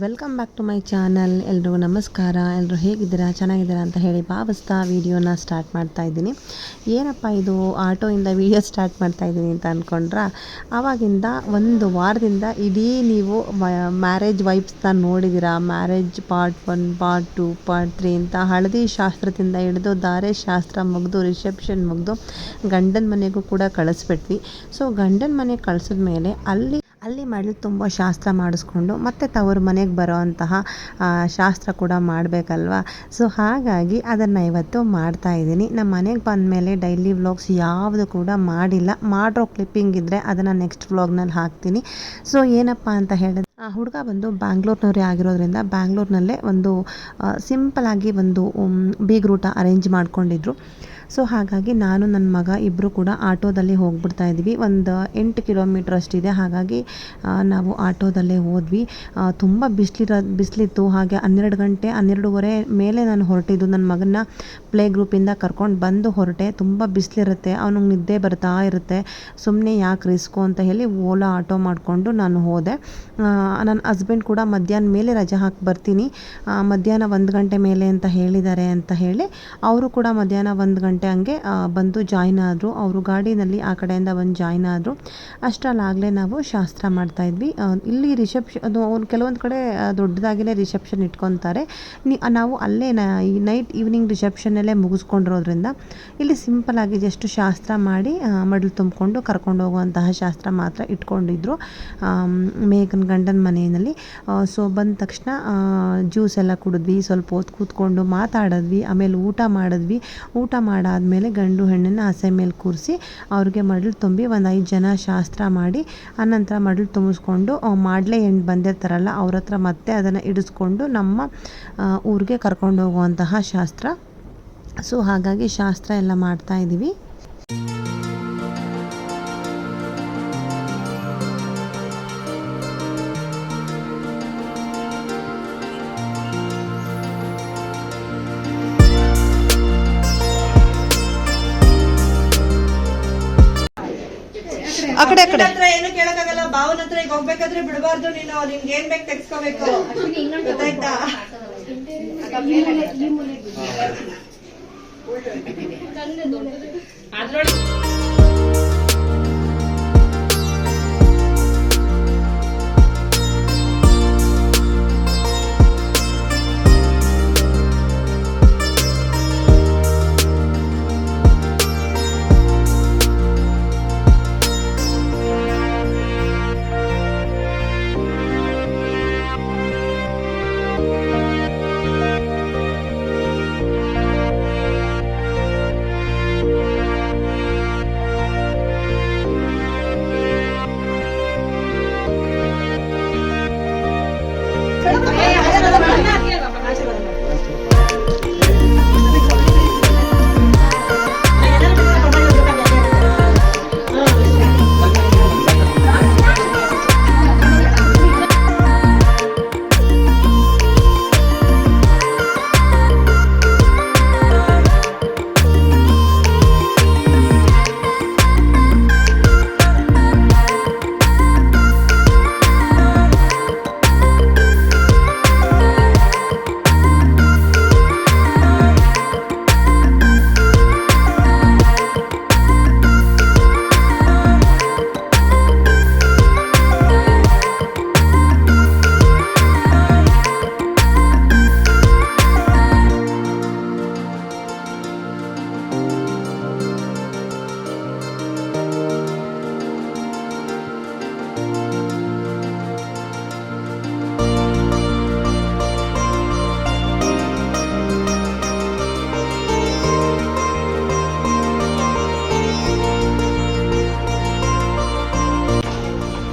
Welcome back to my channel ಎಲ್ಲರೂ ನಮಸ್ಕಾರ. ಎಲ್ಲರೂ ಹೇಗಿದ್ದೀರಾ? ಚೆನ್ನಾಗಿದ್ದೀರಾ ಅಂತ ಹೇಳಿ ಭಾವಿಸ್ತಾ ವೀಡಿಯೋನ ಸ್ಟಾರ್ಟ್ ಮಾಡ್ತಾ ಇದ್ದೀನಿ. ಏನಪ್ಪ ಇದು? ಆಟೋಯಿಂದ ವೀಡಿಯೋ ಸ್ಟಾರ್ಟ್ ಮಾಡ್ತಾ ಇದ್ದೀನಿ ಅಂತ ಅಂದ್ಕೊಂಡ್ರ ಆವಾಗಿಂದ ಒಂದು ವಾರದಿಂದ ಇಡೀ ನೀವು ಮ್ಯಾರೇಜ್ ವೈಬ್ಸ್ನ ನೋಡಿದ್ದೀರಾ marriage part one part two part three ಅಂತ ಹಳದಿ ಶಾಸ್ತ್ರದಿಂದ ಹಿಡಿದು ಧಾರೆ ಶಾಸ್ತ್ರ ಮುಗಿದು ರಿಸೆಪ್ಷನ್ ಮುಗಿದು ಗಂಡನ ಮನೆಗೂ ಕೂಡ ಕಳಿಸ್ಬಿಟ್ವಿ. ಸೊ ಗಂಡನ ಮನೆಗೆ ಕಳಿಸಿದ ಮೇಲೆ ಅಲ್ಲಿ ಅಲ್ಲಿ ಮರಳು ತುಂಬ ಶಾಸ್ತ್ರ ಮಾಡಿಸ್ಕೊಂಡು ಮತ್ತೆ ತವರು ಮನೆಗೆ ಬರೋವಂತಹ ಶಾಸ್ತ್ರ ಕೂಡ ಮಾಡಬೇಕಲ್ವ? ಸೊ ಹಾಗಾಗಿ ಅದನ್ನು ಇವತ್ತು ಮಾಡ್ತಾ ಇದ್ದೀನಿ. ನಮ್ಮ ಮನೆಗೆ ಬಂದಮೇಲೆ ಡೈಲಿ ವ್ಲಾಗ್ಸ್ ಯಾವುದು ಕೂಡ ಮಾಡಿಲ್ಲ. ಮಾಡಿರೋ ಕ್ಲಿಪ್ಪಿಂಗ್ ಇದ್ದರೆ ಅದನ್ನು ನೆಕ್ಸ್ಟ್ ವ್ಲಾಗ್ನಲ್ಲಿ ಹಾಕ್ತೀನಿ. ಸೊ ಏನಪ್ಪ ಅಂತ ಹೇಳಿದ್ರೆ, ಆ ಹುಡುಗ ಬಂದು ಬ್ಯಾಂಗ್ಳೂರ್ನವರೇ ಆಗಿರೋದ್ರಿಂದ ಬ್ಯಾಂಗ್ಳೂರ್ನಲ್ಲೇ ಒಂದು ಸಿಂಪಲ್ ಆಗಿ ಒಂದು ಬೀಗ್ರೂಟ ಅರೇಂಜ್ ಮಾಡ್ಕೊಂಡಿದ್ರು. ಸೊ ಹಾಗಾಗಿ ನಾನು ನನ್ನ ಮಗ ಇಬ್ಬರು ಕೂಡ ಆಟೋದಲ್ಲಿ ಹೋಗ್ಬಿಡ್ತಾ ಇದ್ವಿ. ಒಂದು ಎಂಟು ಕಿಲೋಮೀಟ್ರ್ ಅಷ್ಟಿದೆ. ಹಾಗಾಗಿ ನಾವು ಆಟೋದಲ್ಲೇ ಹೋದ್ವಿ. ತುಂಬ ಬಿಸಿಲಿರೋ, ಬಿಸಿಲಿತ್ತು. ಹಾಗೆ ಹನ್ನೆರಡು ಗಂಟೆ, ಹನ್ನೆರಡೂವರೆ ಮೇಲೆ ನಾನು ಹೊರಟಿದ್ದು. ನನ್ನ ಮಗನ್ನ ಪ್ಲೇ ಗ್ರೂಪಿಂದ ಕರ್ಕೊಂಡು ಬಂದು ಹೊರಟೆ. ತುಂಬ ಬಿಸಿಲಿರುತ್ತೆ. ಅವನಿಗೆ ನಿದ್ದೆ ಬರ್ತಾ ಇರುತ್ತೆ. ಸುಮ್ಮನೆ ಯಾಕೆ ರಿಸ್ಕು ಅಂತ ಹೇಳಿ ಓಲಾ ಆಟೋ ಮಾಡಿಕೊಂಡು ನಾನು ಹೋದೆ. ನನ್ನ ಹಸ್ಬೆಂಡ್ ಕೂಡ ಮಧ್ಯಾಹ್ನ ಮೇಲೆ ರಜೆ ಹಾಕಿ ಬರ್ತೀನಿ. ಮಧ್ಯಾಹ್ನ ಒಂದು ಗಂಟೆ ಮೇಲೆ ಅಂತ ಹೇಳಿದ್ದಾರೆ ಅಂತ ಹೇಳಿ, ಅವರು ಕೂಡ ಮಧ್ಯಾಹ್ನ ಒಂದು ಗಂಟೆ ಹಂಗೆ ಬಂದು ಜಾಯ್ನ್ ಆದರು. ಅವರು ಗಾಡಿನಲ್ಲಿ ಆ ಕಡೆಯಿಂದ ಬಂದು ಜಾಯ್ನ್ ಆದರು. ಅಷ್ಟರಲ್ಲಾಗಲೇ ನಾವು ಶಾಸ್ತ್ರ ಮಾಡ್ತಾ ಇದ್ವಿ. ಆ, ಇಲ್ಲಿ ರಿಸೆಪ್ಷನ್ ಅವ್ರು ಕೆಲವೊಂದು ಕಡೆ ಆ, ದೊಡ್ಡದಾಗಿನೇ ರಿಸೆಪ್ಷನ್ ಇಟ್ಕೊತಾರೆ. ನಾವು ಅಲ್ಲೇ ನೈಟ್ ಈವ್ನಿಂಗ್ ರಿಸೆಪ್ಷನ್ನಲ್ಲೇ ಮುಗಿಸ್ಕೊಂಡಿರೋದ್ರಿಂದ ಇಲ್ಲಿ ಸಿಂಪಲ್ಲಾಗಿ ಜಸ್ಟ್ ಶಾಸ್ತ್ರ ಮಾಡಿ ಮಡಲು ತುಂಬಿಕೊಂಡು ಕರ್ಕೊಂಡು ಹೋಗುವಂತಹ ಶಾಸ್ತ್ರ ಮಾತ್ರ ಇಟ್ಕೊಂಡಿದ್ರು ಮೇಘನ್ ಗಂಡನ ಮನೆಯಲ್ಲಿ. ಸೊ ಬಂದ ತಕ್ಷಣ ಜ್ಯೂಸ್ ಎಲ್ಲ ಕುಡಿದ್ವಿ. ಸ್ವಲ್ಪ ಹೊತ್ತು ಕೂತ್ಕೊಂಡು ಮಾತಾಡಿದ್ವಿ. ಆಮೇಲೆ ಊಟ ಮಾಡಿದ್ವಿ. ಊಟ ಮಾಡಾದ್ಮೇಲೆ ಗಂಡು ಹೆಣ್ಣನ್ನು ಹಸೆ ಮೇಲೆ ಕೂರಿಸಿ ಅವ್ರಿಗೆ ಮಡಲು ತುಂಬಿ ಒಂದು ಐದು ಜನ ಶಾಸ್ತ್ರ ಮಾಡಿ ಆನಂತರ ಮಡಲು ತುಂಬಿಸ್ಕೊಂಡು ಮಾಡ್ಲೆ ಹೆಣ್ಣು ಬಂದಿರ್ತಾರಲ್ಲ ಅವ್ರ ಹತ್ರ ಮತ್ತೆ ಅದನ್ನು ಇಡಿಸ್ಕೊಂಡು ನಮ್ಮ ಊರಿಗೆ ಕರ್ಕೊಂಡು ಹೋಗುವಂತಹ ಶಾಸ್ತ್ರ. ಸೊ ಹಾಗಾಗಿ ಶಾಸ್ತ್ರ ಎಲ್ಲ ಮಾಡ್ತಾ ಇದ್ದೀವಿ ಕಡೆ. ಹತ್ರ ಏನು ಕೇಳಕ್ಕಾಗಲ್ಲ ಭಾವನ ಹತ್ರ ಈಗ ಹೋಗ್ಬೇಕಾದ್ರೆ ಬಿಡಬಾರ್ದು ನೀನು ನಿನ್ಗೆ ಏನ್ ಬೇಕು ತೆಗ್ಸ್ಕೋಬೇಕು. ಗೊತ್ತಾಯ್ತಾ?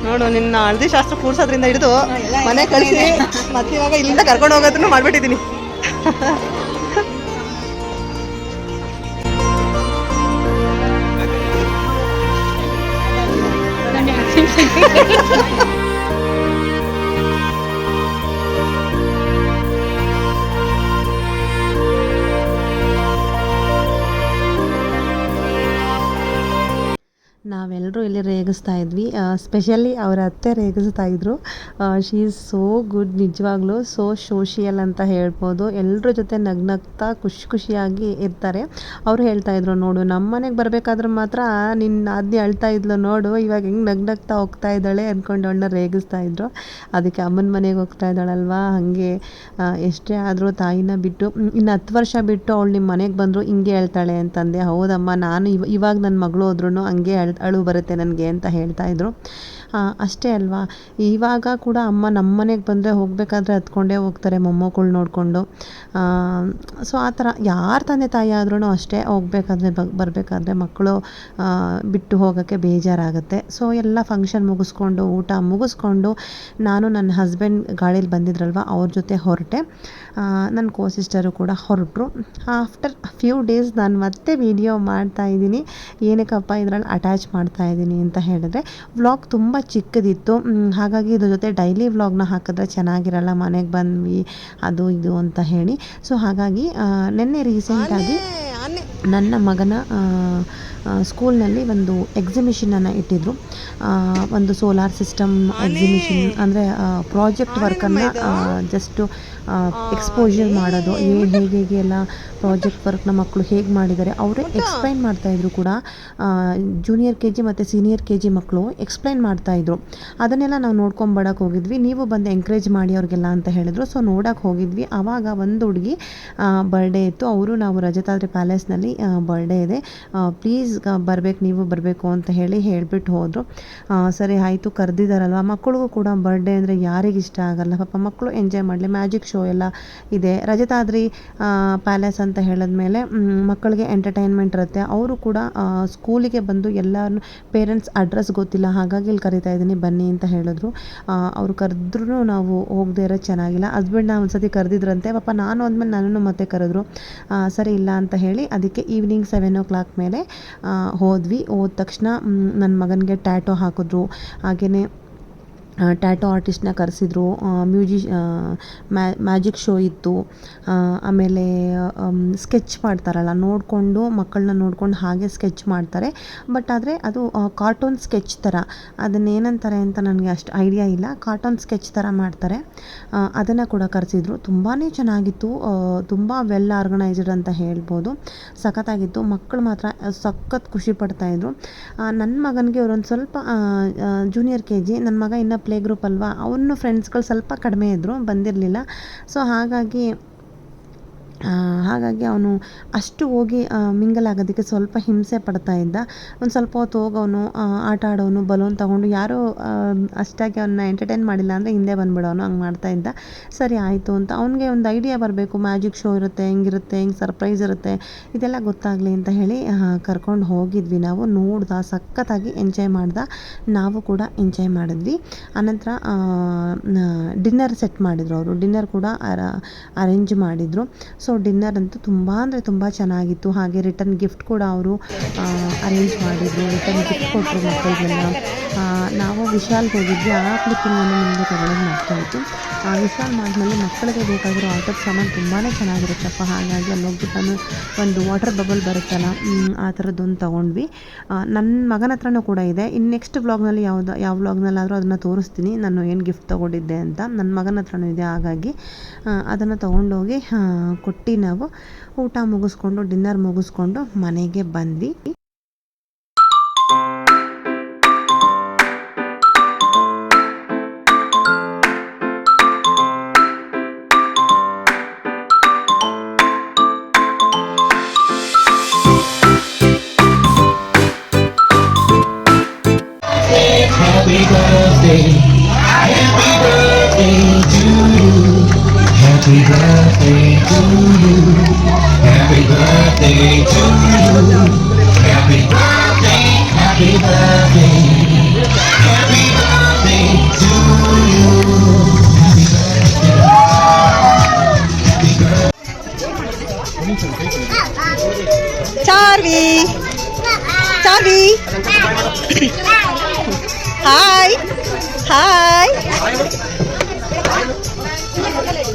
ನೋಡು ನಿನ್ನ ಹಳದಿ ಶಾಸ್ತ್ರ ಕೂರ್ಸೋದ್ರಿಂದ ಹಿಡಿದು ಮನೆ ಕಳಿಸಿ ಮತ್ತೆ ಇವಾಗ ಇಲ್ಲಿಂದ ಕರ್ಕೊಂಡು ಹೋಗೋದನ್ನು ಮಾಡ್ಬಿಟ್ಟಿದ್ದೀನಿ. ನಾವೆಲ್ಲರೂ ಇಲ್ಲಿ ಇಲ್ಲಿ ರೇಗಿಸ್ತಾ ಇದ್ವಿ. ಸ್ಪೆಷಲಿ ಅವರ ಅತ್ತೆ ರೇಗಿಸ್ತಾ ಇದ್ರು. ಶಿ ಈಸ್ ಸೋ ಗುಡ್ ನಿಜವಾಗ್ಲೂ ಸೋ ಸೋಷಿಯಲ್ ಅಂತ ಹೇಳ್ಬೋದು. ಎಲ್ಲರ ಜೊತೆ ನಗ್ನಗ್ತಾ ಖುಷಿ ಖುಷಿಯಾಗಿ ಇರ್ತಾರೆ. ಅವ್ರು ಹೇಳ್ತಾ ಇದ್ರು, ನೋಡು ನಮ್ಮ ಮನೆಗೆ ಬರಬೇಕಾದ್ರೆ ಮಾತ್ರ ನಿನ್ನ ಅದ್ನಿ ಅಳ್ತಾ ಇದ್ಲು ನೋಡು, ಇವಾಗ ಹೆಂಗೆ ನಗ್ನಗ್ತಾ ಹೋಗ್ತಾ ಇದ್ದಾಳೆ ಅಂದ್ಕೊಂಡು ಅವಳನ್ನ ರೇಗಿಸ್ತಾ ಇದ್ರು. ಅದಕ್ಕೆ ಅಮ್ಮನ ಮನೆಗೆ ಹೋಗ್ತಾ ಇದ್ದಾಳಲ್ವಾ? ಹಾಗೆ ಎಷ್ಟೇ ಆದರೂ ತಾಯಿನ ಬಿಟ್ಟು ಇನ್ನು ಹತ್ತು ವರ್ಷ ಬಿಟ್ಟು ಅವಳು ನಿಮ್ಮ ಮನೆಗೆ ಬಂದರು ಹಿಂಗೆ ಹೇಳ್ತಾಳೆ ಅಂತಂದೆ. ಹೌದಮ್ಮ, ನಾನು ಇವ, ಇವಾಗ ನನ್ನ ಮಗಳು ಹೋದ್ರೂ ಹಂಗೆ ಅಳು ಅಳು ಬರುತ್ತೆ ನನಗೆ ಅಂತ ಹೇಳ್ತಾ ಇದ್ರು. ಅಷ್ಟೇ ಅಲ್ವಾ? ಇವಾಗ ಕೂಡ ಅಮ್ಮ ನಮ್ಮ ಮನೆಗೆ ಬಂದರೆ ಹೋಗಬೇಕಾದ್ರೆ ಹತ್ಕೊಂಡೇ ಹೋಗ್ತಾರೆ ಮೊಮ್ಮಕ್ಕಳು ನೋಡಿಕೊಂಡು. ಸೊ ಆ ಥರ ಯಾರ ತಂದೆ ತಾಯಿ ಆದ್ರೂ ಅಷ್ಟೇ ಹೋಗ್ಬೇಕಾದ್ರೆ ಬರಬೇಕಾದ್ರೆ ಮಕ್ಕಳು ಬಿಟ್ಟು ಹೋಗೋಕ್ಕೆ ಬೇಜಾರಾಗುತ್ತೆ. ಸೊ ಎಲ್ಲ ಫಂಕ್ಷನ್ ಮುಗಿಸ್ಕೊಂಡು, ಊಟ ಮುಗಿಸ್ಕೊಂಡು ನಾನು ನನ್ನ ಹಸ್ಬೆಂಡ್ ಗಾಡೀಲಿ ಬಂದಿದ್ರಲ್ವ, ಅವ್ರ ಜೊತೆ ಹೊರಟೆ. ನನ್ನ ಕೋ ಸಿಸ್ಟರು ಕೂಡ ಹೊರಟರು. ಆಫ್ಟರ್ ಫ್ಯೂ ಡೇಸ್ ನಾನು ಮತ್ತೆ ವಿಡಿಯೋ ಮಾಡ್ತಾ ಇದ್ದೀನಿ. ಏನಕ್ಕಪ್ಪ ಇದರಲ್ಲಿ ಅಟ್ಯಾಚ್ ಮಾಡ್ತಾ ಇದ್ದೀನಿ ಅಂತ ಹೇಳಿದ್ರೆ ವ್ಲಾಗ್ ತುಂಬ ಚಿಕ್ಕದಿತ್ತು. ಹಾಗಾಗಿ ಇದ್ರ ಜೊತೆ ಡೈಲಿ ವ್ಲಾಗ್ನ ಹಾಕಿದ್ರೆ ಚೆನ್ನಾಗಿರಲ್ಲ ಮನೆಗೆ ಬಂದ್ವಿ ಅದು ಇದು ಅಂತ ಹೇಳಿ. ಸೊ ಹಾಗಾಗಿ ನೆನ್ನೆ ರೀಸೆಂಟಾಗಿ ನನ್ನ ಮಗನ ಸ್ಕೂಲ್ನಲ್ಲಿ ಒಂದು ಎಕ್ಸಿಮಿಷನನ್ನು ಇಟ್ಟಿದ್ರು. ಒಂದು ಸೋಲಾರ್ ಸಿಸ್ಟಮ್ ಎಕ್ಸಿಬಿಷನ್ ಅಂದರೆ ಪ್ರಾಜೆಕ್ಟ್ ವರ್ಕನ್ನು ಜಸ್ಟು ಎಕ್ಸ್ಪೋಜರ್ ಮಾಡೋದು. ಏ ಹೇಗೆ ಹೇಗೆ ಎಲ್ಲ ಪ್ರಾಜೆಕ್ಟ್ ವರ್ಕ್ನ ಮಕ್ಕಳು ಹೇಗೆ ಮಾಡಿದ್ದಾರೆ ಅವರೇ ಎಕ್ಸ್ಪ್ಲೈನ್ ಮಾಡ್ತಾಯಿದ್ರು ಕೂಡ. ಜೂನಿಯರ್ ಕೆ ಜಿ ಮತ್ತು ಸೀನಿಯರ್ ಕೆ ಜಿ ಮಕ್ಕಳು ಎಕ್ಸ್ಪ್ಲೈನ್ ಮಾಡ್ತಾಯಿದ್ರು ಅದನ್ನೆಲ್ಲ ನಾವು ನೋಡ್ಕೊಂಬಡಕ್ಕೆ ಹೋಗಿದ್ವಿ. ನೀವು ಬಂದು ಎಂಕರೇಜ್ ಮಾಡಿ ಅವ್ರಿಗೆಲ್ಲ ಅಂತ ಹೇಳಿದ್ರು. ಸೊ ನೋಡೋಕೆ ಹೋಗಿದ್ವಿ. ಆವಾಗ ಒಂದು ಹುಡುಗಿ ಬರ್ಡೇ ಇತ್ತು. ಅವರು ನಾವು ರಜತಾದ್ರಿ ಪ್ಯಾಲೇಸ್ನಲ್ಲಿ ಬರ್ಡೇ ಇದೆ. ಪ್ಲೀಸ್ ಬರಬೇಕು, ನೀವು ಬರಬೇಕು ಅಂತ ಹೇಳಿ ಹೇಳಿಬಿಟ್ಟು ಹೋದರು. ಸರಿ, ಆಯಿತು ಕರೆದಿದ್ದಾರಲ್ವ ಮಕ್ಕಳಿಗೂ ಕೂಡ ಬರ್ಡೇ ಅಂದರೆ ಯಾರಿಗೆ ಇಷ್ಟ ಆಗಲ್ಲ. ಪಾಪ ಮಕ್ಕಳು ಎಂಜಾಯ್ ಮಾಡಲಿ ಮ್ಯಾಜಿಕ್ ಶೋ ಎಲ್ಲ ಇದೆ. ರಜತಾದ್ರಿ ಪ್ಯಾಲೇಸ್ ಅಂತ ಹೇಳಿದ್ಮೇಲೆ ಮಕ್ಕಳಿಗೆ ಎಂಟರ್ಟೈನ್ಮೆಂಟ್ ಇರುತ್ತೆ. ಅವರು ಕೂಡ ಸ್ಕೂಲಿಗೆ ಬಂದು ಎಲ್ಲರೂ ಪೇರೆಂಟ್ಸ್ ಅಡ್ರೆಸ್ ಗೊತ್ತಿಲ್ಲ, ಹಾಗಾಗಿ ಇಲ್ಲಿ ಕರಿತಾ ಇದ್ದೀನಿ, ಬನ್ನಿ ಅಂತ ಹೇಳಿದ್ರು. ಅವರು ಕರೆದ್ರೂ ನಾವು ಹೋಗದೇ ಇರೋದು ಚೆನ್ನಾಗಿಲ್ಲ. ಹಸ್ಬೆಂಡ್ನ ಒಂದ್ಸತಿ ಕರೆದಿದ್ರಂತೆ. ಪಾಪ ನಾನು ಅಂದಮೇಲೆ ನನ್ನನ್ನು ಮತ್ತೆ ಕರೆದ್ರು. ಸರಿ ಇಲ್ಲ ಅಂತ ಹೇಳಿ, ಅದಕ್ಕೆ ಈವ್ನಿಂಗ್ ಸೆವೆನ್ ಓ ಕ್ಲಾಕ್ ಮೇಲೆ ಹೋದ್ವಿ. ಹೋದ ತಕ್ಷಣ ನನ್ನ ಮಗನಿಗೆ ಟ್ಯಾಟೋ ಹಾಕಿದ್ರು. ಹಾಗೆಯೇ ಟ್ಯಾಟೋ ಆರ್ಟಿಸ್ಟ್ನ ಕರೆಸಿದ್ರು. ಮ್ಯೂಜಿ ಮ್ಯಾಜಿಕ್ ಶೋ ಇತ್ತು. ಆಮೇಲೆ ಸ್ಕೆಚ್ ಮಾಡ್ತಾರಲ್ಲ, ನೋಡಿಕೊಂಡು ಮಕ್ಕಳನ್ನ ನೋಡ್ಕೊಂಡು ಹಾಗೆ ಸ್ಕೆಚ್ ಮಾಡ್ತಾರೆ. ಬಟ್ ಆದರೆ ಅದು ಕಾರ್ಟೂನ್ ಸ್ಕೆಚ್ ಥರ ಅದನ್ನೇನಂತಾರೆ ಅಂತ ನನಗೆ ಅಷ್ಟು ಐಡಿಯಾ ಇಲ್ಲ. ಕಾರ್ಟೂನ್ ಸ್ಕೆಚ್ ಥರ ಮಾಡ್ತಾರೆ. ಅದನ್ನು ಕೂಡ ಕರೆಸಿದ್ರು. ತುಂಬಾ ಚೆನ್ನಾಗಿತ್ತು. ತುಂಬ ವೆಲ್ ಆರ್ಗನೈಸ್ಡ್ ಅಂತ ಹೇಳ್ಬೋದು. ಸಖತ್ತಾಗಿತ್ತು. ಮಕ್ಕಳು ಮಾತ್ರ ಸಖತ್ ಖುಷಿ ಪಡ್ತಾಯಿದ್ರು ನನ್ನ ಮಗನಿಗೆ ಅವರೊಂದು ಸ್ವಲ್ಪ ಜೂನಿಯರ್ ಕೆ ಜಿ ನನ್ನ ಮಗ ಇನ್ನು ಪ್ಲೇ ಗ್ರೂಪ್ ಅಲ್ವಾ ಅವನು ಫ್ರೆಂಡ್ಸ್ಗಳು ಸ್ವಲ್ಪ ಕಡಿಮೆ ಇದ್ದರು ಬಂದಿರಲಿಲ್ಲ. ಸೊ ಹಾಗಾಗಿ ಹಾಗಾಗಿ ಅವನು ಅಷ್ಟು ಹೋಗಿ ಮಿಂಗಲ್ ಆಗೋದಕ್ಕೆ ಸ್ವಲ್ಪ ಹಿಂಸೆ ಪಡ್ತಾ ಇದ್ದ. ಒಂದು ಸ್ವಲ್ಪ ಹೊತ್ತು ಹೋಗೋನು ಆಟ ಆಡೋನು ಬಲೂನ್ ತೊಗೊಂಡು ಯಾರೂ ಅಷ್ಟಾಗಿ ಅವನ್ನ ಎಂಟರ್ಟೈನ್ ಮಾಡಿಲ್ಲ ಅಂದರೆ ಹಿಂದೆ ಬಂದುಬಿಡೋನು, ಹಂಗೆ ಮಾಡ್ತಾ ಇದ್ದ. ಸರಿ, ಆಯಿತು ಅಂತ. ಅವನಿಗೆ ಒಂದು ಐಡಿಯಾ ಬರಬೇಕು. ಮ್ಯಾಜಿಕ್ ಶೋ ಇರುತ್ತೆ, ಹೆಂಗಿರುತ್ತೆ, ಹೆಂಗೆ ಸರ್ಪ್ರೈಸ್ ಇರುತ್ತೆ, ಇದೆಲ್ಲ ಗೊತ್ತಾಗಲಿ ಅಂತ ಹೇಳಿ ಕರ್ಕೊಂಡು ಹೋಗಿದ್ವಿ ನಾವು. ನೋಡ್ದ, ಸಖತ್ತಾಗಿ ಎಂಜಾಯ್ ಮಾಡ್ದ. ನಾವು ಕೂಡ ಎಂಜಾಯ್ ಮಾಡಿದ್ವಿ. ಆನಂತರ ಡಿನ್ನರ್ ಸೆಟ್ ಮಾಡಿದರು ಅವರು. ಡಿನ್ನರ್ ಕೂಡ ಅರೇಂಜ್ ಮಾಡಿದರು. ಸೊ ಡಿನ್ನರ್ ಅಂತೂ ತುಂಬ ಅಂದರೆ ತುಂಬ ಚೆನ್ನಾಗಿತ್ತು. ಹಾಗೆ ರಿಟರ್ನ್ ಗಿಫ್ಟ್ ಕೂಡ ಅವರು ಅರೇಂಜ್ ಮಾಡಿದರು. ರಿಟರ್ನ್ ಗಿಫ್ಟ್ ಕೊಟ್ಟರು ಮಕ್ಕಳಿಗೆಲ್ಲ. ನಾವು ವಿಶಾಲ್ಗೆ ಹೋಗಿದ್ವಿ. ಆ ಕ್ಲಿಪ್ಪಿಂಗನ್ನು ನಿಮಗೆ ತಗೊಳ್ಳೋದು ಮಾಡ್ತಾಯಿತ್ತು ಆ, ವಿಶಾಲ್ ಮಾಡಿದ್ಮೇಲೆ ಮಕ್ಕಳಿಗೆ ಬೇಕಾಗಿರೋ ಆಟದ ಸಾಮಾನು ತುಂಬಾ ಚೆನ್ನಾಗಿರುತ್ತಪ್ಪ. ಹಾಗಾಗಿ ಅಲ್ಲಿ ಹೋಗ್ಬಿಟ್ಟು ಒಂದು ವಾಟರ್ ಬಬಲ್ ಬರುತ್ತಲ್ಲ ಆ ಥರದ್ದೊಂದು ತೊಗೊಂಡ್ವಿ. ನನ್ನ ಮಗನ ಹತ್ರನೂ ಕೂಡ ಇದೆ. ಇನ್ನು ನೆಕ್ಸ್ಟ್ ವ್ಲಾಗ್ನಲ್ಲಿ ಯಾವ್ದು, ಯಾವ ವ್ಲಾಗ್ನಲ್ಲಾದರೂ ಅದನ್ನು ತೋರಿಸ್ತೀನಿ. ನಾನು ಏನು ಗಿಫ್ಟ್ ತೊಗೊಂಡಿದ್ದೆ ಅಂತ. ನನ್ನ ಮಗನ ಹತ್ರನೂ ಇದೆ. ಹಾಗಾಗಿ ಅದನ್ನು ತೊಗೊಂಡೋಗಿ ಕೊಟ್ಟು ನಾವು ಊಟ ಮುಗಿಸ್ಕೊಂಡು ಡಿನ್ನರ್ ಮುಗಿಸ್ಕೊಂಡು ಮನೆಗೆ ಬಂದ್ವಿ Happy birthday. Happy birthday to you. Happy birthday to you. Happy birthday to you. Happy birthday, happy birthday. Happy birthday to Charlie. Charlie. Hi. Hi.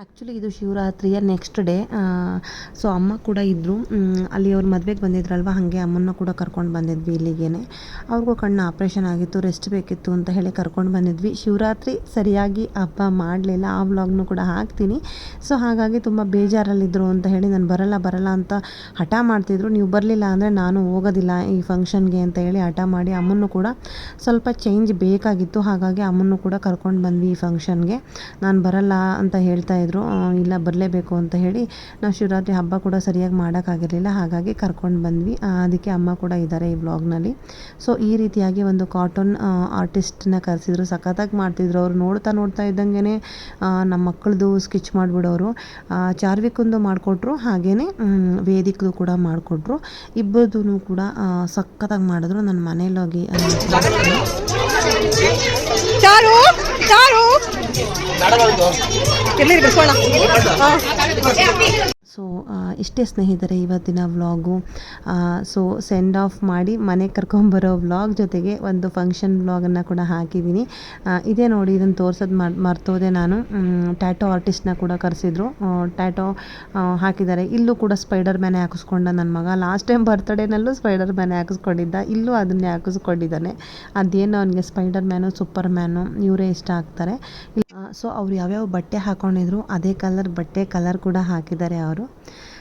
Actually ಇದು ಶಿವರಾತ್ರಿಯ ನೆಕ್ಸ್ಟ್ ಡೇ ಸೊ ಅಮ್ಮ ಕೂಡ ಇದ್ದರು ಅಲ್ಲಿ ಅವ್ರ ಮದುವೆಗೆ ಬಂದಿದ್ರಲ್ವ? ಹಾಗೆ ಅಮ್ಮನ್ನ ಕೂಡ ಕರ್ಕೊಂಡು ಬಂದಿದ್ವಿ ಇಲ್ಲಿಗೇ ಅವ್ರಿಗೂ ಕಣ್ಣು ಆಪ್ರೇಷನ್ ಆಗಿತ್ತು ರೆಸ್ಟ್ ಬೇಕಿತ್ತು ಅಂತ ಹೇಳಿ ಕರ್ಕೊಂಡು ಬಂದಿದ್ವಿ. ಶಿವರಾತ್ರಿ ಸರಿಯಾಗಿ ಹಬ್ಬ ಮಾಡಲಿಲ್ಲ. ಆ ವ್ಲಾಗ್ನು ಕೂಡ ಹಾಕ್ತೀನಿ. ಸೊ ಹಾಗಾಗಿ ತುಂಬ ಬೇಜಾರಲ್ಲಿದ್ದರು ಅಂತ ಹೇಳಿ ನಾನು ಬರಲ್ಲ ಬರಲ್ಲ ಅಂತ ಹಠ ಮಾಡ್ತಿದ್ರು. ನೀವು ಬರಲಿಲ್ಲ ಅಂದರೆ ನಾನು ಹೋಗೋದಿಲ್ಲ ಈ ಫಂಕ್ಷನ್ಗೆ ಅಂತ ಹೇಳಿ ಹಠ ಮಾಡಿ ಅಮ್ಮನ್ನು ಕೂಡ ಸ್ವಲ್ಪ ಚೇಂಜ್ ಬೇಕಾಗಿತ್ತು. ಹಾಗಾಗಿ ಅಮ್ಮನ್ನು ಕೂಡ ಕರ್ಕೊಂಡು ಬಂದ್ವಿ ಈ ಫಂಕ್ಷನ್ಗೆ ನಾನು ಬರಲ್ಲ ಅಂತ ಹೇಳ್ತಾ ಇದ್ರು ಇಲ್ಲ ಬರಲೇಬೇಕು ಅಂತ ಹೇಳಿ ನಾವು ಶಿವರಾತ್ರಿ ಹಬ್ಬ ಕೂಡ ಸರಿಯಾಗಿ ಮಾಡೋಕ್ಕಾಗಿರಲಿಲ್ಲ. ಹಾಗಾಗಿ ಕರ್ಕೊಂಡು ಬಂದ್ವಿ. ಅದಕ್ಕೆ ಅಮ್ಮ ಕೂಡ ಇದ್ದಾರೆ ಈ ವ್ಲಾಗ್ನಲ್ಲಿ. ಸೊ ಈ ರೀತಿಯಾಗಿ ಒಂದು ಕಾಟನ್ ಆರ್ಟಿಸ್ಟನ್ನ ಕರೆಸಿದ್ರು. ಸಖತ್ತಾಗಿ ಮಾಡ್ತಿದ್ರು ಅವರು. ನೋಡ್ತಾ ನೋಡ್ತಾ ಇದ್ದಂಗೆ ನಮ್ಮ ಮಕ್ಕಳದು ಸ್ಕೆಚ್ ಮಾಡಿಬಿಡೋರು. ಚಾರ್ವಿಕಂದು ಮಾಡಿಕೊಟ್ರು. ಹಾಗೆಯೇ ವೇದಿಕದು ಕೂಡ ಮಾಡಿಕೊಟ್ರು. ಇಬ್ಬರದೂ ಕೂಡ ಸಖತ್ತಾಗಿ ಮಾಡಿದ್ರು. ನನ್ನ ಮನೇಲಿ ಹೋಗಿ ಸೊ ಇಷ್ಟೇ ಸ್ನೇಹಿತರೆ, ಇವತ್ತಿನ ವ್ಲಾಗು. ಸೊ ಸೆಂಡ್ ಆಫ್ ಮಾಡಿ ಮನೆಗೆ ಕರ್ಕೊಂಬರೋ ವ್ಲಾಗ್ ಜೊತೆಗೆ ಒಂದು ಫಂಕ್ಷನ್ ವ್ಲಾಗನ್ನು ಕೂಡ ಹಾಕಿದ್ದೀನಿ. ಇದೇ ನೋಡಿ ಇದನ್ನು ತೋರ್ಸೋದು ಮರ್, ಮರ್ತೋದೆ ನಾನು. ಟ್ಯಾಟೋ ಆರ್ಟಿಸ್ಟ್ನ ಕೂಡ ಕರೆಸಿದ್ರು. ಟ್ಯಾಟೋ ಹಾಕಿದ್ದಾರೆ. ಇಲ್ಲೂ ಕೂಡ ಸ್ಪೈಡರ್ ಮ್ಯಾನೆ ಹಾಕಿಸ್ಕೊಂಡ ನನ್ನ ಮಗ. ಲಾಸ್ಟ್ ಟೈಮ್ ಬರ್ತ್ಡೇನಲ್ಲೂ ಸ್ಪೈಡರ್ ಮ್ಯಾನೆ ಹಾಕಿಸ್ಕೊಂಡಿದ್ದ. ಇಲ್ಲೂ ಅದನ್ನೇ ಹಾಕಿಸ್ಕೊಂಡಿದ್ದಾನೆ. ಅದೇನೋ ಅವನಿಗೆ ಸ್ಪೈಡರ್ ಮ್ಯಾನು ಸೂಪರ್ ಮ್ಯಾನು ಇವರೇ ಇಷ್ಟ ಆಗ್ತಾರೆ. ಸೊ ಅವ್ರು ಯಾವ್ಯಾವ ಬಟ್ಟೆ ಹಾಕ್ಕೊಂಡಿದ್ರು ಅದೇ ಕಲರ್ ಬಟ್ಟೆ ಕಲರ್ ಕೂಡ ಹಾಕಿದ್ದಾರೆ ಅವರು.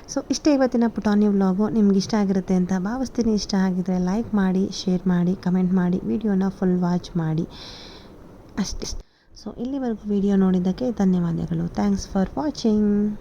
ಸೊ ಇಷ್ಟೇ ಇವತ್ತಿನ ಪುಟಾನಿ ವ್ಲಾಗು ನಿಮ್ಗೆ ಇಷ್ಟ ಆಗಿರುತ್ತೆ ಅಂತ ಭಾವಿಸ್ತೀನಿ. ಇಷ್ಟ ಆಗಿದ್ರೆ ಲೈಕ್ ಮಾಡಿ ಶೇರ್ ಮಾಡಿ ಕಮೆಂಟ್ ಮಾಡಿ ವಿಡಿಯೋನ ಫುಲ್ ವಾಚ್ ಮಾಡಿ. ಅಷ್ಟೇ. ಸೊ ಇಲ್ಲಿವರೆಗೂ ವಿಡಿಯೋ ನೋಡಿದ್ದಕ್ಕೆ ಧನ್ಯವಾದಗಳು. Thanks for watching